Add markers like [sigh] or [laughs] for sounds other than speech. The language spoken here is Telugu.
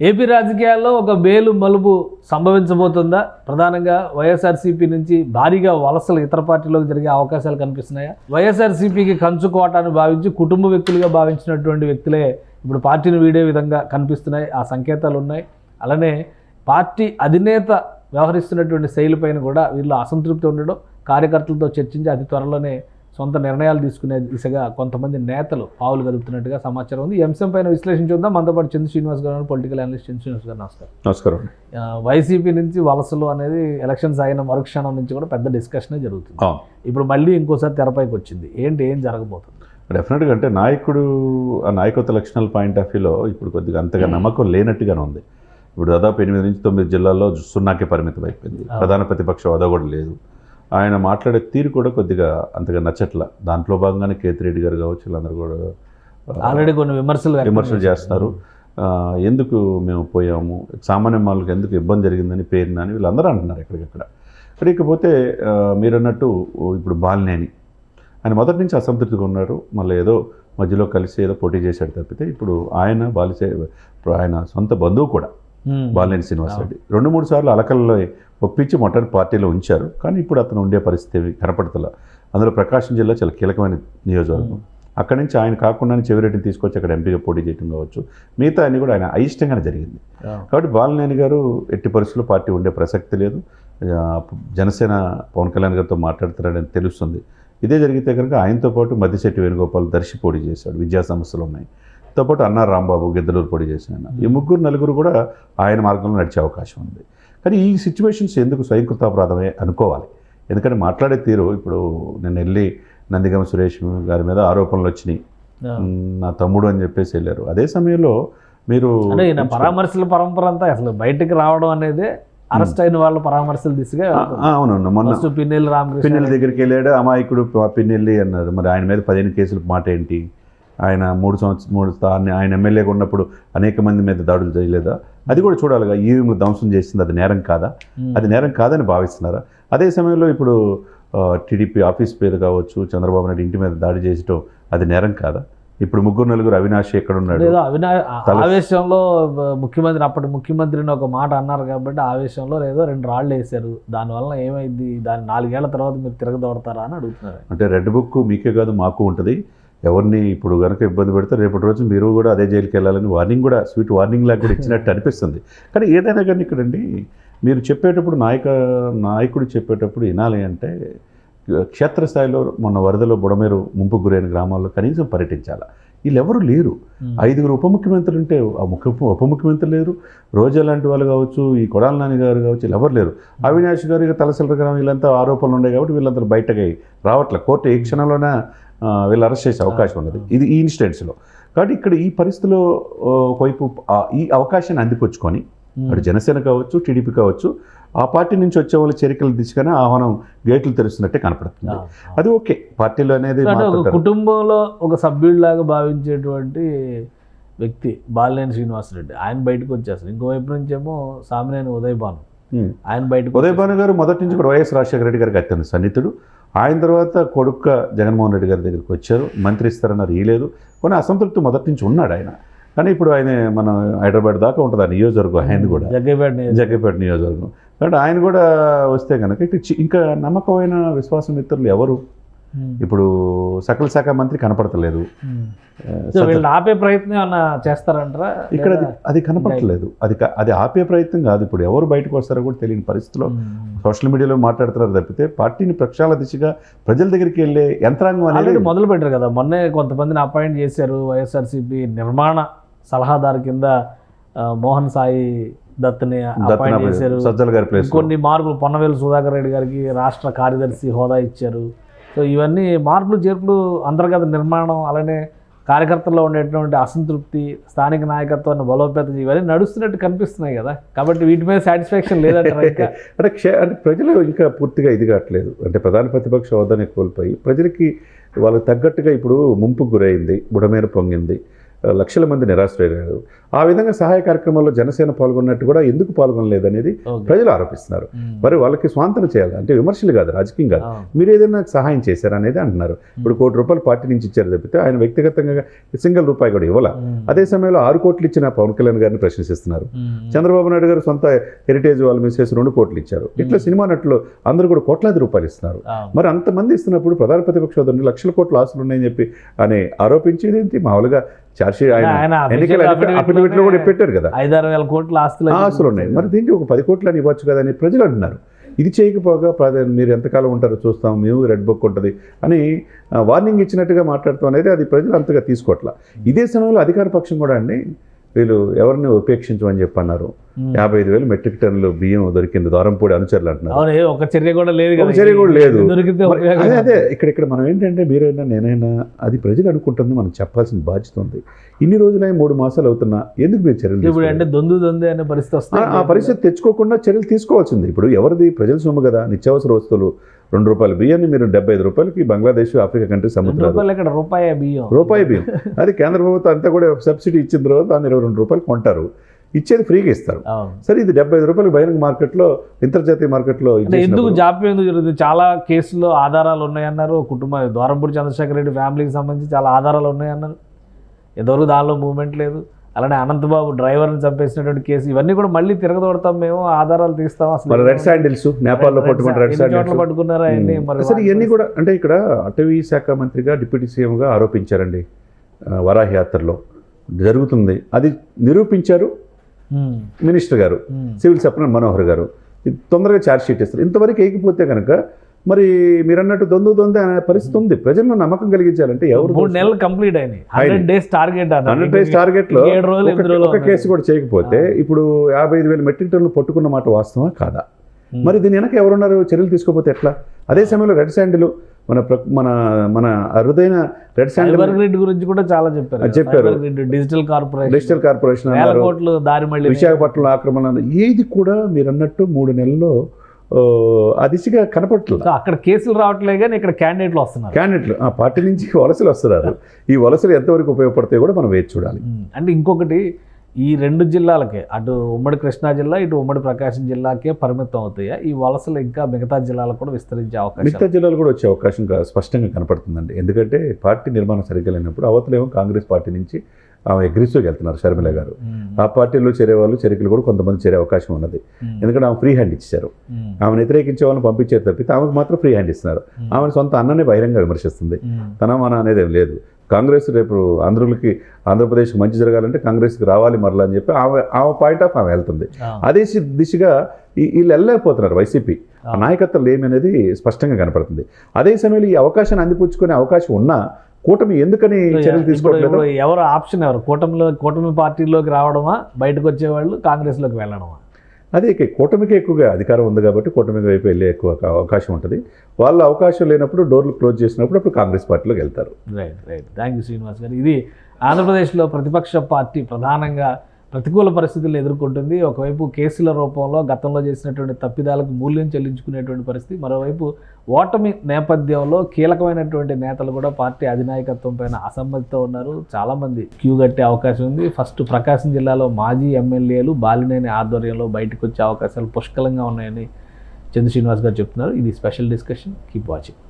ఏపీ రాజకీయాల్లో ఒక మేలు మలుపు సంభవించబోతుందా? ప్రధానంగా వైఎస్ఆర్సీపీ నుంచి భారీగా వలసలు ఇతర పార్టీలోకి జరిగే అవకాశాలు కనిపిస్తున్నాయా? వైఎస్ఆర్సీపీకి కంచు కోటాన్ని భావించి కుటుంబ వ్యక్తులుగా భావించినటువంటి వ్యక్తులే ఇప్పుడు పార్టీని వీడే విధంగా కనిపిస్తున్నాయి. ఆ సంకేతాలు ఉన్నాయి. అలానే పార్టీ అధినేత వ్యవహరిస్తున్నటువంటి శైలిపైన కూడా వీళ్ళు అసంతృప్తి ఉండడం కార్యకర్తలతో చర్చించి అతి త్వరలోనే సొంత నిర్ణయాలు తీసుకునే దిశగా కొంతమంది నేతలు పావులు కదుపుతున్నట్టుగా సమాచారం ఉంది. ఈ అంశం పైన విశ్లేషించుకుందాం మనతో పాటు చంద్ర శ్రీనివాస్ గారు పొలిటికల్ అనలిస్ట్ చంద్ర శ్రీనివాస్ గారు నమస్కారం. నమస్కారం. వైసీపీ నుంచి వలసలు అనేది ఎలక్షన్స్ అయిన మరుక్షణం నుంచి కూడా పెద్ద డిస్కషనే జరుగుతుంది. ఇప్పుడు మళ్ళీ ఇంకోసారి తెరపైకి వచ్చింది. ఏంటి ఏం జరగబోతుంది? డెఫినెట్గా అంటే నాయకుడు ఆ నాయకత్వ లక్షణాల పాయింట్ ఆఫ్ వ్యూలో ఇప్పుడు కొద్దిగా అంతగా నమ్మకం లేనట్టుగానే ఉంది. ఇప్పుడు దాదాపు ఎనిమిది నుంచి తొమ్మిది జిల్లాల్లో సున్నాకే పరిమితం అయిపోయింది. ప్రధాన ప్రతిపక్ష హోదా కూడా లేదు. ఆయన మాట్లాడే తీరు కూడా కొద్దిగా అంతగా నచ్చట్ల. దాంట్లో భాగంగానే కేతిరెడ్డి గారు కావచ్చు వీళ్ళందరూ కూడా ఆల్రెడీ కొన్ని విమర్శలు విమర్శలు చేస్తున్నారు. ఎందుకు మేము పోయాము? సామాన్య మాలకు ఎందుకు ఇబ్బంది జరిగిందని పేరున అని వీళ్ళందరూ అంటున్నారు ఎక్కడికక్కడ. ఇక్కడ ఇకపోతే ఆ, మీరు అన్నట్టు ఇప్పుడు బాలినేని. ఆయన మొదటి నుంచి అసంతృప్తిగా ఉన్నారు. మళ్ళీ ఏదో మధ్యలో కలిసి ఏదో పోటీ చేశాడు తప్పితే ఇప్పుడు ఆయన బాలిసే ఆయన సొంత బంధువు కూడా. బాలినేని శ్రీనివాసరెడ్డి రెండు మూడు సార్లు అలకల్లో ఒప్పించి మొట్టటి పార్టీలో ఉంచారు. కానీ ఇప్పుడు అతను ఉండే పరిస్థితి కనపడతల. అందులో ప్రకాశం జిల్లా చాలా కీలకమైన నియోజకవర్గం. అక్కడి నుంచి ఆయన కాకుండా చెవిరెడ్డిని తీసుకొచ్చి అక్కడ ఎంపీగా పోటీ చేయడం కావచ్చు. మిగతా అన్ని కూడా ఆయన అయిష్టంగానే జరిగింది. కాబట్టి బాలినేని గారు ఎట్టి పరిస్థితుల్లో పార్టీ ఉండే ప్రసక్తి లేదు. జనసేన పవన్ కళ్యాణ్ గారితో మాట్లాడుతున్నాడని తెలుస్తుంది. ఇదే జరిగితే కనుక ఆయనతో పాటు మద్దిశెట్టి వేణుగోపాల్ దర్శి పోటీ చేశాడు. విద్యా సమస్యలు ఉన్నాయి. తో పాటు అన్నార్ రాంబాబు గిద్దలూరు పోటీ చేసిన. ఈ ముగ్గురు నలుగురు కూడా ఆయన మార్గంలో నడిచే అవకాశం ఉంది. కానీ ఈ సిచ్యువేషన్స్ ఎందుకు స్వయంకృతాపరాధమే అనుకోవాలి? ఎందుకంటే మాట్లాడే తీరు ఇప్పుడు నేను వెళ్ళి నందిగమ సురేష్ గారి మీద ఆరోపణలు వచ్చినాయి. నా తమ్ముడు అని చెప్పేసి వెళ్ళారు. అదే సమయంలో మీరు పరామర్శల పరంపర అంతా అసలు బయటకు రావడం అనేది అరెస్ట్ అయిన వాళ్ళ పరామర్శల దిశగా అవునవును. మొన్న పిన్నెల్లి రామకృష్ణ పిన్నెల్లి దగ్గరికి వెళ్ళాడు అమాయకుడు పిన్నెల్లి అన్నారు. మరి ఆయన మీద పదిహేను కేసులు మాట ఏంటి? ఆయన మూడు సంవత్సరం మూడు స్థాన్ని ఆయన ఎమ్మెల్యేగా ఉన్నప్పుడు అనేక మంది మీద దాడులు చేయలేదా? అది కూడా చూడాలిగా. ఈవీఎంలు ధ్వంసం చేసింది అది నేరం కాదా. అది నేరం కాదని భావిస్తున్నారా? అదే సమయంలో ఇప్పుడు టీడీపీ ఆఫీస్ పేరు కావచ్చు చంద్రబాబు నాయుడు ఇంటి మీద దాడి చేయటం అది నేరం కాదా? ఇప్పుడు ముగ్గురు నలుగురు అవినాష్ ఎక్కడ ఉన్నాడు అవినా ఆవేశంలో ముఖ్యమంత్రి అప్పటి ముఖ్యమంత్రిని ఒక మాట అన్నారు కాబట్టి ఆవేశంలో ఏదో రెండు రాళ్ళు వేశారు. దానివల్ల ఏమైంది? దాని నాలుగేళ్ళ తర్వాత మీరు తిరగదోడతారా అని అడుగుతున్నారు అంటే రెడ్ బుక్ మీకే కాదు మాకు ఉంటుంది. ఎవరిని ఇప్పుడు కనుక ఇబ్బంది పెడితే రేపటి రోజు మీరు కూడా అదే జైలుకి వెళ్ళాలని వార్నింగ్ కూడా స్వీట్ వార్నింగ్ లాగా కూడా ఇచ్చినట్టు అనిపిస్తుంది. కానీ ఏదైనా కానీ ఇక్కడండి మీరు చెప్పేటప్పుడు నాయక నాయకుడు చెప్పేటప్పుడు వినాలి అంటే క్షేత్రస్థాయిలో మొన్న వరదలో బుడమేరు ముంపు గురైన గ్రామాల్లో కనీసం పర్యటించాలి? వీళ్ళెవరు లేరు. ఐదుగురు ఉప ముఖ్యమంత్రులు ఉంటే ఆ ముఖ్య ఉప ముఖ్యమంత్రి లేరు. రోజా లాంటి వాళ్ళు కావచ్చు ఈ కొడాల నాని గారు కావచ్చు వీళ్ళు ఎవరు లేరు అవినాష్ గారు ఇక తలసల గ్రామం వీళ్ళంతా ఆరోపణలు ఉన్నాయి కాబట్టి వీళ్ళందరూ బయటకి రావట్లే. కోర్టు ఏ క్షణంలోనే వీళ్ళు అరెస్ట్ చేసే అవకాశం ఉన్నది. ఇది ఈ ఇన్సిడెంట్స్లో కాబట్టి ఇక్కడ ఈ పరిస్థితిలో ఒకవైపు ఈ అవకాశాన్ని అందిపుచ్చుకొని ఉమ్. అటు జనసేన కావచ్చు టీడీపీ కావచ్చు ఆ పార్టీ నుంచి వచ్చే వాళ్ళ చేరికల దిశగానే ఆహ్వానం గేట్లు తెరుస్తున్నట్టే కనపడుతుంది. అది ఓకే. పార్టీలో అనేది. కుటుంబంలో ఒక సభ్యుడిలాగా భావించేటువంటి వ్యక్తి బాలినేని శ్రీనివాసరెడ్డి ఆయన బయటకు వచ్చేస్తారు ఇంకోవైపు నుంచి ఏమో సామినేని ఉదయ్ భాను ఉమ్. ఆయన బయటకు ఉదయ్ భాను గారు మొదటి నుంచి కూడా వైఎస్ రాజశేఖర రెడ్డి గారికి అత్యంత సన్నిహితుడు. ఆయన తర్వాత కొడుక్క జగన్మోహన్ రెడ్డి గారి దగ్గరికి వచ్చారు. మంత్రి ఇస్తారన్నారు ఇయలేదు కొన్ని అసంతృప్తి మొదటి నుంచి ఉన్నాడు ఆయన. కానీ ఇప్పుడు ఆయన మన హైదరాబాద్ దాకా ఉంటుంది ఆ నియోజకవర్గం ఆయన కూడా. జగ్గేపేట నియోజకవర్గం. జగ్గపేట నియోజకవర్గం. కాబట్టి ఆయన కూడా వస్తే కనుక ఇక నమ్మకమైన విశ్వాస మిత్రులు ఎవరు. ఇప్పుడు సకల శాఖ మంత్రి కనపడతలేదు. ఆ, సో వీళ్ళని ఆపే ప్రయత్నం ఏమన్నా చేస్తారంటారా? ఇక్కడ అది అది కనపడట్లేదు అది అది ఆపే ప్రయత్నం కాదు ఇప్పుడు. ఎవరు బయటకు వస్తారో కూడా తెలియని పరిస్థితిలో ఉమ్. సోషల్ మీడియాలో మాట్లాడుతున్నారు తప్పితే పార్టీని ప్రక్షాళన దిశగా ప్రజల దగ్గరికి వెళ్ళే యంత్రాంగం అనేది మొదలు పెట్టారు కదా. మొన్నే కొంతమందిని అపాయింట్ చేశారు వైఎస్ఆర్సీపీ నిర్మాణ సలహాదారు కింద మోహన్ సాయి దత్ని అపాయింట్ చేశారు. సజ్జల గారి కొన్ని మార్పులు పొన్నవేలు సుధాకర్ రెడ్డి గారికి రాష్ట్ర కార్యదర్శి హోదా ఇచ్చారు. సో ఇవన్నీ మార్పులు చేర్పులు అంతర్గత నిర్మాణం అలానే కార్యకర్తల్లో ఉండేటువంటి అసంతృప్తి స్థానిక నాయకత్వాన్ని బలోపేతం ఇవన్నీ నడుస్తున్నట్టు కనిపిస్తున్నాయి కదా. కాబట్టి వీటి మీద సాటిస్ఫాక్షన్ లేదంటారా [laughs] ఇంకా అంటే క్షే అంటే ప్రజలు ఇంకా పూర్తిగా ఇది కావట్లేదు. అంటే ప్రధాన ప్రతిపక్ష హోదాని కోల్పోయి ప్రజలకి వాళ్ళకి తగ్గట్టుగా ఇప్పుడు ముంపుకు గురైంది బుడమేర పొంగింది. లక్షల మంది నిరాశ్రయ్యారు ఆ విధంగా సహాయ కార్యక్రమాల్లో జనసేన పాల్గొన్నట్టు కూడా ఎందుకు పాల్గొనలేదనేది ఓకే. ప్రజలు ఆరోపిస్తున్నారు. మరి వాళ్ళకి స్వాంతన చేయాలి. అంటే విమర్శలు కాదు రాజకీయం కాదు. మీరు ఏదైనా సహాయం చేశారా అనేది అంటున్నారు. ఇప్పుడు కోటి రూపాయలు పార్టీ నుంచి ఇచ్చారు తప్పితే ఆయన వ్యక్తిగతంగా సింగిల్ రూపాయి కూడా ఇవ్వాల. అదే సమయంలో ఆరు కోట్లు ఇచ్చిన పవన్ కళ్యాణ్ గారిని ప్రశ్నిస్తున్నారు. చంద్రబాబు నాయుడు గారు సొంత హెరిటేజ్ వాళ్ళ మిస్సెస్ రెండు కోట్లు ఇచ్చారు. ఇట్లా సినిమా నటులు అందరూ కూడా కోట్లాది రూపాయలు ఇస్తున్నారు. మరి అంతమంది ఇస్తున్నప్పుడు ప్రధాన ప్రతిపక్ష లక్షల కోట్ల ఆస్తులు ఉన్నాయని చెప్పి అని ఆరోపించేది ఏంటి? మామూలుగా చార్జీ ఆయన. అఫిడవిట్లో కూడా పెట్టారు కదా. ఐదారు వేల కోట్ల ఆస్తులు ఆస్తులు ఉన్నాయి. మరి దీనికి ఒక పది కోట్లు అని ఇవ్వచ్చు కదా అని ప్రజలు అంటున్నారు. ఇది చేయకపోగా మీరు ఎంతకాలం ఉంటారో చూస్తాం మేము రెడ్ బుక్ ఉంటుంది అని వార్నింగ్ ఇచ్చినట్టుగా మాట్లాడతాం అనేది అది ప్రజలు అంతగా తీసుకోవట్ల ఇదే సమయంలో అధికార పక్షం కూడా అండి వీళ్ళు ఎవరిని ఉపేక్షించమని చెప్పి అన్నారు ఉమ్. యాభై ఐదు వేలు మెట్రిక్ టన్నులు బియ్యం దొరికింది. దూరంపూడి అనుచరులు అంటున్నారు. ఒక చర్య కూడా లేదు ఒక చర్య కూడా లేదు. అదే అదే ఇక్కడ ఇక్కడ మనం ఏంటంటే మీరైనా నేనైనా అది ప్రజలు అనుకుంటుంది మనం చెప్పాల్సిన బాధ్యత ఉంది. ఇన్ని రోజులై మూడు మాసాలు అవుతున్నా ఎందుకు మీరు చర్యలు ఇప్పుడు? అంటే దొందు దొందే అనే పరిస్థితి ఆ- వస్తుంది ఆ పరిస్థితి తెచ్చుకోకుండా చర్యలు తీసుకోవాల్సింది. ఇప్పుడు ఎవరిది? ప్రజల సొమ్ము కదా. నిత్యావసర వస్తువులు రెండు రూపాయల బియ్యాన్ని మీరు డెబ్బై ఐదు రూపాయలకి బంగ్లాదేశ్ ఆఫ్రికా కంట్రీస్ రెండు అమ్ముతున్నారు రూపాయి బియ్యం. రూపాయి బియ్యం. [laughs] అది కేంద్ర ప్రభుత్వం అంతా కూడా సబ్సిడీ ఇచ్చిన తర్వాత దాన్ని ఇరవై రెండు రూపాయలు కొంటారు. ఇచ్చేది ఫ్రీగా ఇస్తారు. సరే ఇది డెబ్బై ఐదు రూపాయలు బహిరంగ మార్కెట్లో అంతర్జాతీయ మార్కెట్లో ఎందుకు జాప్యం ఎందుకు జరుగుతుంది? చాలా కేసుల్లో ఆధారాలు ఉన్నాయన్నారు. కుటుంబ ద్వారంపూడి చంద్రశేఖర రెడ్డి ఫ్యామిలీకి సంబంధించి చాలా ఆధారాలు ఉన్నాయన్నారు. ఎంతవరకు దానిలో మూవ్మెంట్ లేదు. అలానే అనంతబాబు డ్రైవర్ని చంపేసినటువంటి కేసు ఇవన్నీ కూడా మళ్ళీ తిరగదోడతాం మేము. ఆధారాలు తీస్తాం అసలు. మరి రెడ్ శాండిల్స్ నేపాల్లో రెడ్ శాండిల్స్ పట్టుకున్నారా మరి అసలు ఇవన్నీ కూడా అంటే ఇక్కడ అటవీ శాఖ మంత్రిగా డిప్యూటీ సీఎంగా ఆరోపించారండి వరాహ యాత్రలో. జరుగుతుంది. అది నిరూపించారు. మినిస్టర్ గారు. సివిల్ సప్లై మనోహర్ గారు తొందరగా ఛార్జ్ షీట్ ఇస్తారు. ఇంతవరకు వేయకపోతే కనుక మరి మీరు అన్నట్టు దొందు దొందే అనే పరిస్థితి ఉంది. ప్రజల్లో నమ్మకం కలిగించాలంటే ఎవరు మూడు నెలలు కంప్లీట్ అయినాయి. Hundred days target hundred days టార్గెట్లో ఒక-. కేసు కూడా చేయకపోతే ఇప్పుడు యాభై ఐదు వేల మెట్రిక్ టన్నులు పట్టుకున్న మాట వాస్తవా కాదా. మరి దీని వెనక ఎవరున్నారు? చర్యలు తీసుకోకపోతే ఎట్లా? అదే సమయంలో రెడ్ శాండిల్ మన ప్ర- మన మన అరుదైన రెడ్ ఫైబర్ గ్రిడ్ గురించి కూడా చాలా చెప్పారు. చెప్పారు. డిజిటల్ కార్పొరేషన్ డిజిటల్ కార్పొరేషన్ కోట్లు దారి మళ్ళీ విశాఖపట్నంలో ఆక్రమణ. ఏది కూడా మీరు అన్నట్టు మూడు నెలల్లో దిశగా కనపట్లేదు సో అక్కడ కేసులు రావట్లే కానీ ఇక్కడ క్యాండిడేట్లు వస్తున్నారు. క్యాండిడేట్లు. ఆ పార్టీ నుంచి వలసలు వస్తున్నారు. ఈ వలసలు ఎంతవరకు ఉపయోగపడతాయో కూడా మనం వేచి చూడాలి. అంటే ఇంకొకటి ఈ రెండు జిల్లాలకే అటు ఉమ్మడి కృష్ణా జిల్లా ఇటు ఉమ్మడి ప్రకాశం జిల్లాకే పరిమితం అవుతాయా? ఈ వలసలు ఇంకా మిగతా జిల్లాలకు కూడా విస్తరించే అవకాశం మిగతా జిల్లాలు కూడా వచ్చే అవకాశం స్పష్టంగా కనపడుతుందండి. ఎందుకంటే పార్టీ నిర్మాణం సరిగ్గా లేనప్పుడు అవతలేమో కాంగ్రెస్ పార్టీ నుంచి ఆమె అగ్రెసివ్గా వెళ్తున్నారు షర్మిల గారు. ఆ పార్టీలో చేరే వాళ్ళు చెరికలు కూడా కొంతమంది చేరే అవకాశం ఉన్నది. ఎందుకంటే ఆమె ఫ్రీ హ్యాండ్ ఇచ్చారు. ఆమెను వ్యతిరేకించే వాళ్ళని పంపించారు తప్పితే ఆమెకు మాత్రం ఫ్రీ హ్యాండ్ ఇస్తున్నారు. ఆమె సొంత అన్ననే బహిరంగ విమర్శిస్తుంది. తన మన అనేది లేదు. కాంగ్రెస్ రేపు ఆంధ్రులకి ఆంధ్రప్రదేశ్కి మంచి జరగాలంటే కాంగ్రెస్కి రావాలి మరలా అని చెప్పి ఆమె ఆమె పాయింట్ ఆఫ్ ఆమె వెళ్తుంది. అదే దిశగా వీళ్ళు వెళ్ళలేకపోతున్నారు వైసీపీ. నాయకత్వం లేమి అనేది స్పష్టంగా కనపడుతుంది. అదే సమయంలో ఈ అవకాశాన్ని అందిపుచ్చుకునే అవకాశం ఉన్నా కూటమి ఎందుకని చర్యలు తీసుకోవట్లేదు? ఎవరు ఆప్షన్ ఎవరు? కూటమిలో కూటమి పార్టీలోకి రావడమా? బయటకు వచ్చేవాళ్ళు కాంగ్రెస్లోకి వెళ్ళడమా? అదే కూటమికి ఎక్కువగా అధికారం ఉంది కాబట్టి కూటమి వైపు వెళ్ళే ఎక్కువ అవకాశం ఉంటుంది. వాళ్ళ అవకాశం లేనప్పుడు డోర్లు క్లోజ్ చేసినప్పుడు అప్పుడు కాంగ్రెస్ పార్టీలోకి వెళ్తారు. Right right thank you Srinivas garu. ఇది ఆంధ్రప్రదేశ్లో ప్రతిపక్ష పార్టీ ప్రధానంగా ప్రతికూల పరిస్థితులు ఎదుర్కొంటుంది. ఒకవైపు కేసుల రూపంలో గతంలో చేసినటువంటి తప్పిదాలకు మూల్యం చెల్లించుకునేటువంటి పరిస్థితి మరోవైపు ఓటమి నేపథ్యంలో కీలకమైనటువంటి నేతలు కూడా పార్టీ అధినాయకత్వం పైన అసమ్మతితో ఉన్నారు. చాలామంది క్యూ కట్టే అవకాశం ఉంది. ఫస్ట్ ప్రకాశం జిల్లాలో మాజీ ఎమ్మెల్యేలు బాలినేని ఆధ్వర్యంలో బయటకు వచ్చే అవకాశాలు పుష్కలంగా ఉన్నాయని చంద్ర శ్రీనివాస్ గారు చెప్తున్నారు. ఇది స్పెషల్ డిస్కషన్. Keep watching.